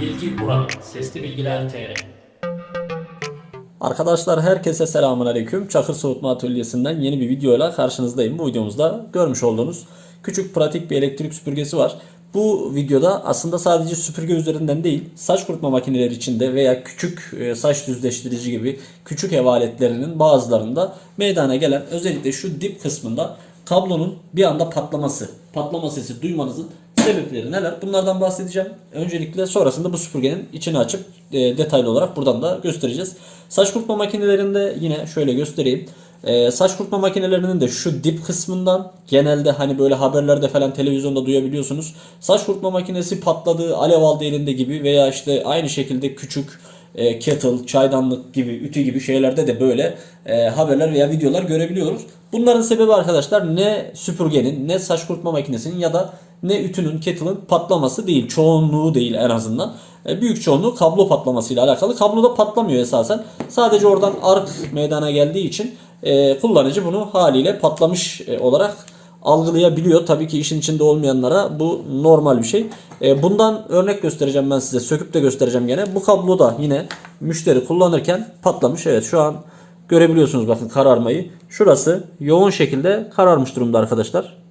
Bilgi Burak, Sesli Bilgiler TR. Arkadaşlar herkese selamun aleyküm. Çakır Soğutma Atölyesi'nden yeni bir videoyla karşınızdayım. Bu videomuzda görmüş olduğunuz küçük pratik bir elektrik süpürgesi var. Bu videoda aslında sadece süpürge üzerinden değil, saç kurutma makineleri içinde veya küçük e, saç düzleştirici gibi küçük ev aletlerinin bazılarında meydana gelen özellikle şu dip kısmında kablonun bir anda patlaması, patlama sesi duymanızın sebepleri neler? Bunlardan bahsedeceğim. Öncelikle sonrasında bu süpürgenin içini açıp e, detaylı olarak buradan da göstereceğiz. Saç kurutma makinelerinde yine şöyle göstereyim. E, saç kurutma makinelerinin de şu dip kısmından genelde hani böyle haberlerde falan televizyonda duyabiliyorsunuz. Saç kurutma makinesi patladı, alev aldı elinde gibi veya işte aynı şekilde küçük e, kettle, çaydanlık gibi, ütü gibi şeylerde de böyle e, haberler veya videolar görebiliyoruz. Bunların sebebi arkadaşlar ne süpürgenin, ne saç kurutma makinesinin ya da ne ütünün, kettle'ın patlaması değil. Çoğunluğu değil en azından. E, büyük çoğunluğu kablo patlamasıyla alakalı. Kablo da patlamıyor esasen. Sadece oradan ark meydana geldiği için e, kullanıcı bunu haliyle patlamış e, olarak algılayabiliyor. Tabii ki işin içinde olmayanlara bu normal bir şey. Bundan örnek göstereceğim ben size. Söküp de göstereceğim gene. Bu kablo da yine müşteri kullanırken patlamış. Evet şu an görebiliyorsunuz bakın kararmayı. Şurası yoğun şekilde kararmış durumda arkadaşlar.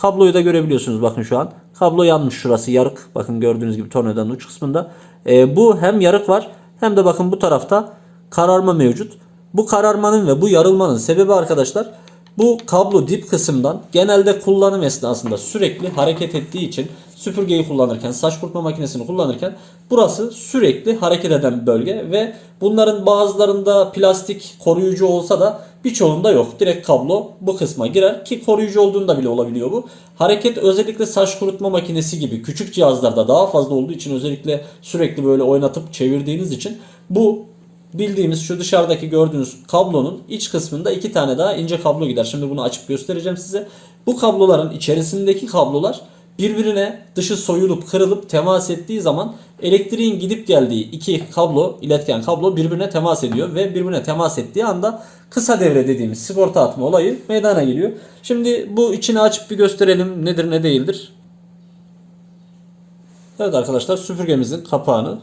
Kabloyu da görebiliyorsunuz bakın şu an. Kablo yanmış şurası yarık. Bakın gördüğünüz gibi tornavidanın uç kısmında. E, bu hem yarık var hem de bakın bu tarafta kararma mevcut. Bu kararmanın ve bu yarılmanın sebebi arkadaşlar bu kablo dip kısımdan genelde kullanım esnasında sürekli hareket ettiği için süpürgeyi kullanırken, saç kurutma makinesini kullanırken burası sürekli hareket eden bölge ve bunların bazılarında plastik koruyucu olsa da birçoğunda yok. Direkt kablo bu kısma girer ki koruyucu olduğunda bile olabiliyor bu. Hareket özellikle saç kurutma makinesi gibi küçük cihazlarda daha fazla olduğu için özellikle sürekli böyle oynatıp çevirdiğiniz için bu bildiğimiz şu dışarıdaki gördüğünüz kablonun iç kısmında iki tane daha ince kablo gider. Şimdi bunu açıp göstereceğim size. Bu kabloların içerisindeki kablolar birbirine dışı soyulup kırılıp temas ettiği zaman elektriğin gidip geldiği iki kablo, iletken kablo birbirine temas ediyor ve birbirine temas ettiği anda kısa devre dediğimiz sigorta atma olayı meydana geliyor. Şimdi bu içini açıp bir gösterelim nedir ne değildir. Evet arkadaşlar süpürgemizin kapağını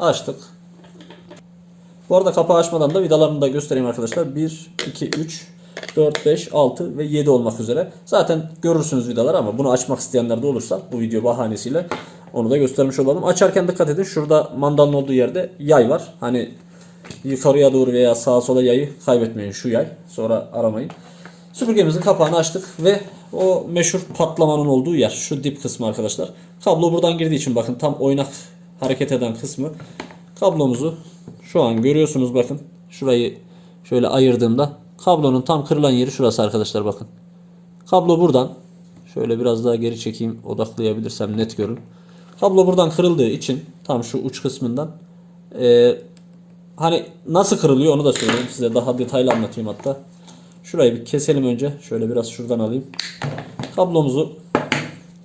açtık. Bu arada kapağı açmadan da vidalarını da göstereyim arkadaşlar. 1, 2, 3, 4, 5, 6 ve 7 olmak üzere. Zaten görürsünüz vidaları ama bunu açmak isteyenler de olursa bu video bahanesiyle onu da göstermiş olalım. Açarken dikkat edin. Şurada mandalın olduğu yerde yay var. Hani yukarıya doğru veya sağa sola yayı kaybetmeyin şu yay. Sonra aramayın. Süpürgemizin kapağını açtık ve o meşhur patlamanın olduğu yer. Şu dip kısmı arkadaşlar. Kablo buradan girdiği için bakın tam oynak hareket eden kısmı. Kablomuzu şu an görüyorsunuz bakın. Şurayı şöyle ayırdığımda kablonun tam kırılan yeri şurası arkadaşlar bakın. Kablo buradan şöyle biraz daha geri çekeyim odaklayabilirsem net görün. Kablo buradan kırıldığı için tam şu uç kısmından eee, hani nasıl kırılıyor onu da söyleyeyim size daha detaylı anlatayım hatta. Şurayı bir keselim önce. Şöyle biraz şuradan alayım. Kablomuzu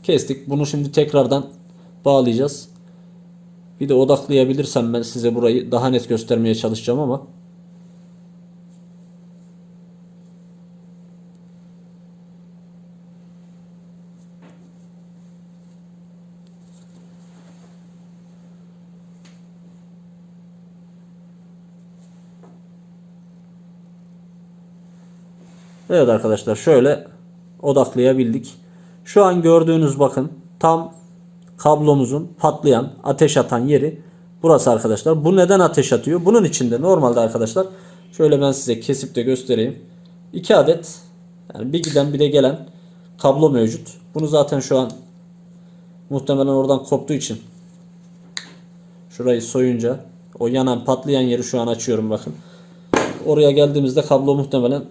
kestik. Bunu şimdi tekrardan bağlayacağız. Bir de odaklayabilirsem ben size burayı daha net göstermeye çalışacağım ama Evet arkadaşlar şöyle odaklayabildik. Şu an gördüğünüz bakın tam kablomuzun patlayan ateş atan yeri burası arkadaşlar. Bu neden ateş atıyor? Bunun içinde normalde arkadaşlar şöyle ben size kesip de göstereyim. 2 adet yani bir giden bir de gelen kablo mevcut. Bunu zaten şu an muhtemelen oradan koptuğu için şurayı soyunca o yanan patlayan yeri şu an açıyorum bakın. Oraya geldiğimizde kablo muhtemelen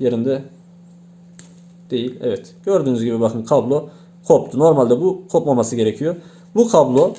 yerinde değil. Evet. Gördüğünüz gibi bakın kablo koptu. Normalde bu kopmaması gerekiyor. Bu kablo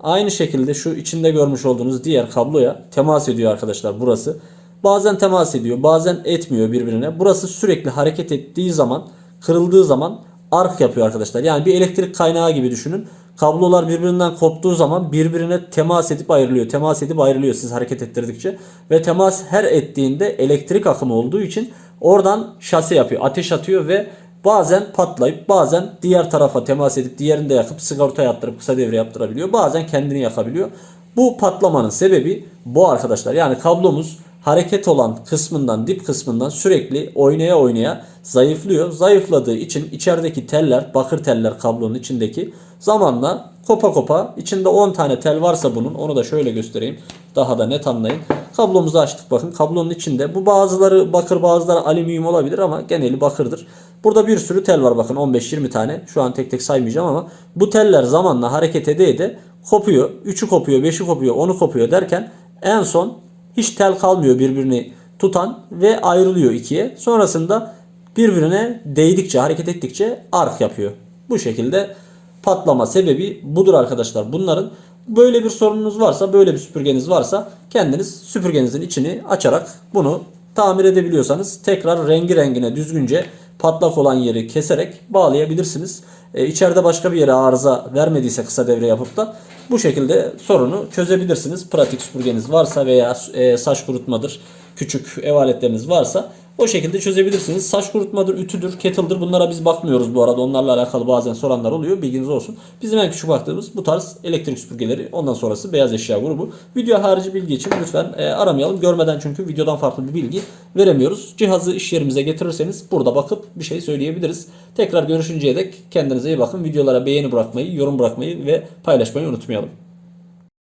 aynı şekilde şu içinde görmüş olduğunuz diğer kabloya temas ediyor arkadaşlar burası. Bazen temas ediyor, bazen etmiyor birbirine. Burası sürekli hareket ettiği zaman, kırıldığı zaman ark yapıyor arkadaşlar. Yani bir elektrik kaynağı gibi düşünün. Kablolar birbirinden koptuğu zaman birbirine temas edip ayrılıyor. Temas edip ayrılıyor siz hareket ettirdikçe. Ve temas her ettiğinde elektrik akımı olduğu için oradan şase yapıyor. Ateş atıyor ve bazen patlayıp bazen diğer tarafa temas edip diğerini de yakıp sigorta yaptırıp kısa devre yaptırabiliyor. Bazen kendini yakabiliyor. Bu patlamanın sebebi bu arkadaşlar. Yani kablomuz hareket olan kısmından dip kısmından sürekli oynaya oynaya zayıflıyor. Zayıfladığı için içerideki teller, bakır teller kablonun içindeki zamanla kopa kopa içinde 10 tane tel varsa bunun onu da şöyle göstereyim. Daha da net anlayın. Kablomuzu açtık bakın kablonun içinde. Bu bazıları bakır bazıları alüminyum olabilir ama geneli bakırdır. Burada bir sürü tel var bakın 15-20 tane. Şu an tek tek saymayacağım ama bu teller zamanla hareket ede ede kopuyor. 3'ü kopuyor, 5'i kopuyor, 10'u kopuyor derken en son hiç tel kalmıyor birbirini tutan ve ayrılıyor ikiye. Sonrasında birbirine değdikçe, hareket ettikçe ark yapıyor. Bu şekilde patlama sebebi budur arkadaşlar. Bunların böyle bir sorununuz varsa, böyle bir süpürgeniz varsa kendiniz süpürgenizin içini açarak bunu tamir edebiliyorsanız tekrar rengi rengine düzgünce patlak olan yeri keserek bağlayabilirsiniz. E, içeride başka bir yere arıza vermediyse kısa devre yapıp da bu şekilde sorunu çözebilirsiniz. Pratik süpürgeniz varsa veya e, saç kurutmadır, küçük ev aletleriniz varsa o şekilde çözebilirsiniz. Saç kurutmadır, ütüdür, kettle'dır bunlara biz bakmıyoruz bu arada. Onlarla alakalı bazen soranlar oluyor. Bilginiz olsun. Bizim en küçük baktığımız bu tarz elektrik süpürgeleri. Ondan sonrası beyaz eşya grubu. Video harici bilgi için lütfen e, aramayalım. Görmeden çünkü videodan farklı bir bilgi veremiyoruz. Cihazı iş yerimize getirirseniz burada bakıp bir şey söyleyebiliriz. Tekrar görüşünceye dek kendinize iyi bakın. Videolara beğeni bırakmayı, yorum bırakmayı ve paylaşmayı unutmayalım.